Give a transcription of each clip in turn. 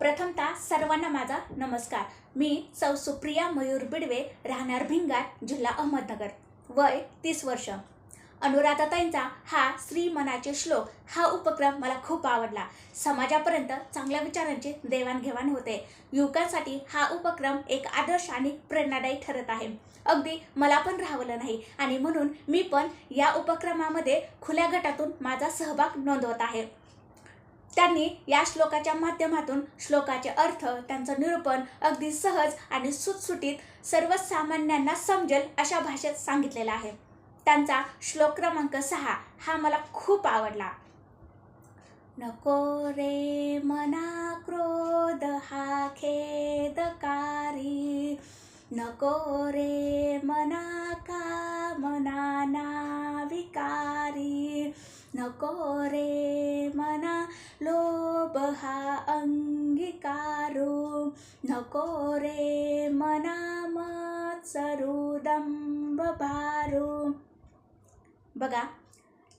प्रथमतः सर्वांना माझा नमस्कार. मी सौ सुप्रिया मयूर बिडवे राहणार भिंगार जिल्हा अहमदनगर. वय तीस वर्ष. अनुराधाताईंचा हा श्री मनाचे श्लोक हा उपक्रम मला खूप आवडला. समाजापर्यंत चांगल्या विचारांची देवाणघेवाण होते. युवकांसाठी हा उपक्रम एक आदर्श आणि प्रेरणादायी ठरत आहे. अगदी मला पण राहवलं नाही आणि म्हणून मी पण या उपक्रमामध्ये खुल्या गटातून माझा सहभाग नोंदवत आहे. त्यांनी या श्लोकाच्या माध्यमातून श्लोकाचे अर्थ त्यांचं निरूपण अगदी सहज आणि सुटसुटीत सर्वसामान्यांना समजेल अशा भाषेत सांगितलेलं आहे. त्यांचा श्लोक क्रमांक सहा हा मला खूप आवडला. नको रे मना क्रोध हा खेदकारी. नको रे मना कामना ना विकारी नको रे मना लोभ हा अंगीकारू। नको रे मना मत्सरू दंभ भारू। बघा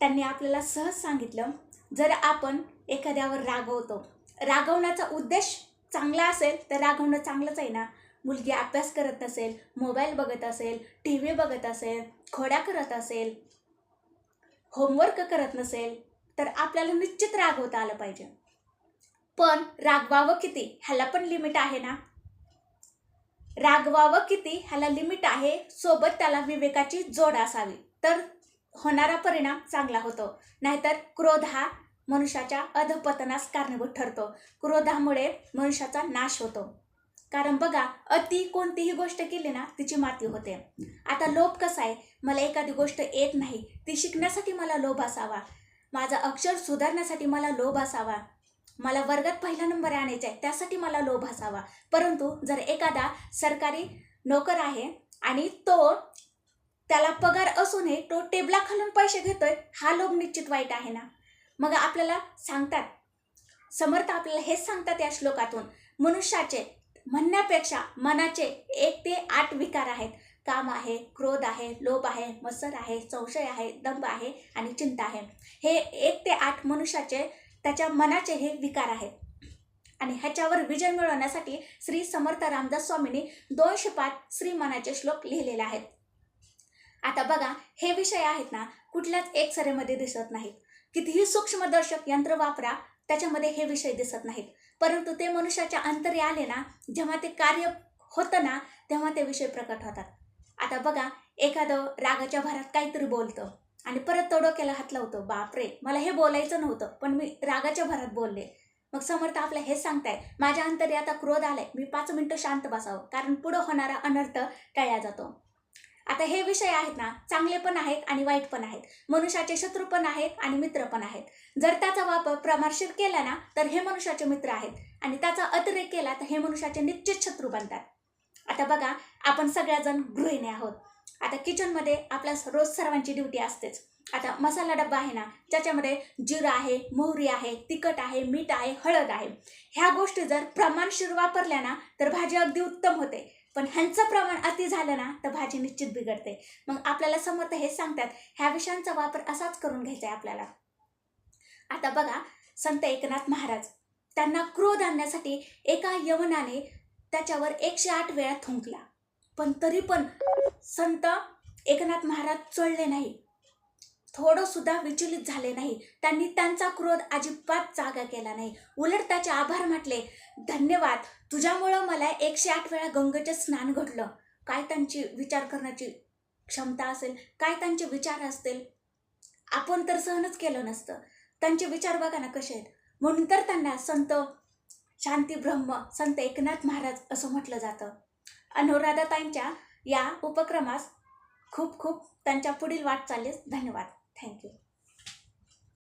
त्यांनी आपल्याला सहज सांगितलं जर आपण एखाद्यावर रागवतो रागवण्याचा उद्देश चांगला असेल तर रागवणं चांगलंच आहे ना? मुलगी अभ्यास करत असेल मोबाईल बघत असेल टी व्ही बघत असेल खोड्या करत असेल होमवर्क करत नसेल तर आपल्याला निश्चित रागवता आलं पाहिजे. पण रागवावं किती? ह्याला पण लिमिट आहे ना? रागवावं किती? ह्याला लिमिट आहे? सोबत त्याला विवेकाची जोड असावी. तर होणारा परिणाम चांगला होतो. नाहीतर क्रोध हा मनुष्याच्या अधपतनास कारणीभूत ठरतो. क्रोधामुळे मनुष्याचा नाश होतो. कारण बघा अति कोणतीही गोष्ट केली ना तिची माती होते. आता लोभ कसा आहे? मला एखादी गोष्ट येत नाही ती शिकण्यासाठी मला लोभ असावा. माझं अक्षर सुधारण्यासाठी मला लोभ असावा. मला वर्गात पहिला नंबर आणायचा आहे त्यासाठी मला लोभ असावा. परंतु जर एखादा सरकारी नोकर आहे आणि तो त्याला पगार असूनही तो टेबलाखालून पैसे घेतोय हा लोभ निश्चित वाईट आहे ना? मग आपल्याला सांगतात समर्थ आपल्याला हेच सांगतात या श्लोकातून मनुष्याचे म्हणण्यापेक्षा मनाचे एक ते आठ विकार आहेत. काम आहे क्रोध आहे लोभ आहे मत्सर आहे संशय आहे दंभ आहे आणि चिंता आहे. हे एक ते आठ मनुष्याचे त्याच्या मनाचे हे विकार आहेत. आणि ह्याच्यावर विजय मिळवण्यासाठी श्री समर्थ रामदास स्वामींनी दोनशे पाच श्री मनाचे श्लोक लिहिलेले आहेत. आता बघा हे विषय आहेत ना कुठल्याच एक सरेमध्ये दिसत नाहीत. कितीही सूक्ष्मदर्शक यंत्र वापरा त्याच्यामध्ये हे विषय दिसत नाहीत. परंतु ते मनुष्याच्या अंतरी आले ना जेव्हा ते कार्य होतं ना तेव्हा ते विषय प्रकट होतात. आता बघा एखादं रागाच्या भरात काहीतरी बोलतं आणि परत तो डोक्याला हात लावतो बापरे मला हे बोलायचं नव्हतं पण मी रागाच्या भरात बोलले. मग समर्थ आपलं हेच सांगताय माझ्या अंतरी आता क्रोध आलाय मी पाच मिनिटं शांत बसावं कारण पुढं होणारा अनर्थ टळला जातो. आता हे विषय आहेत ना चांगले पण आहेत आणि वाईट पण आहेत. मनुष्याचे शत्रू पण आहेत आणि मित्र पण आहेत. जर त्याचा वापर प्रमाणशीर केला ना तर हे मनुष्याचे मित्र आहेत. आणि त्याचा अतिरेक केला तर हे मनुष्याचे निश्चित शत्रू बनतात. आता बघा आपण सगळ्याजण गृहिणी आहोत. आता किचनमध्ये आपल्या रोज सर्वांची ड्युटी असतेच. आता मसाला डब्बा आहे ना ज्याच्यामध्ये जिरं आहे मोहरी आहे तिखट आहे मीठ आहे हळद आहे. ह्या गोष्टी जर प्रमाणशीर वापरल्या ना तर भाजी अगदी उत्तम होते. पण ह्यांचं प्रमाण अति झालं ना तर भाजी निश्चित बिघडते. मग आपल्याला समर्थ हे सांगतात ह्या विषयांचा वापर असाच करून घ्यायचा आहे आपल्याला. आता बघा संत एकनाथ महाराज त्यांना क्रोध आणण्यासाठी एका यवनाने त्याच्यावर एकशे आठ वेळा थुंकला. पण तरी पण संत एकनाथ महाराज चढले नाही थोडं सुद्धा विचलित झाले नाही. त्यांनी त्यांचा क्रोध अजिबात जागा केला नाही. उलट त्याचे आभार म्हटले धन्यवाद. तुझ्यामुळं मला एकशे आठ वेळा गंगेचे स्नान घडलं. काय त्यांची विचार करण्याची क्षमता असेल? काय त्यांचे विचार असतील? आपण तर सहनच केलं नसतं. त्यांचे विचार बघा ना कसे आहेत. म्हणून तर त्यांना संत शांती ब्रह्म संत एकनाथ महाराज असं म्हटलं जातं. अनुराधाताईंच्या या उपक्रमास खूप खूप त्यांच्या पुढील वाटचालीस धन्यवाद. Thank you.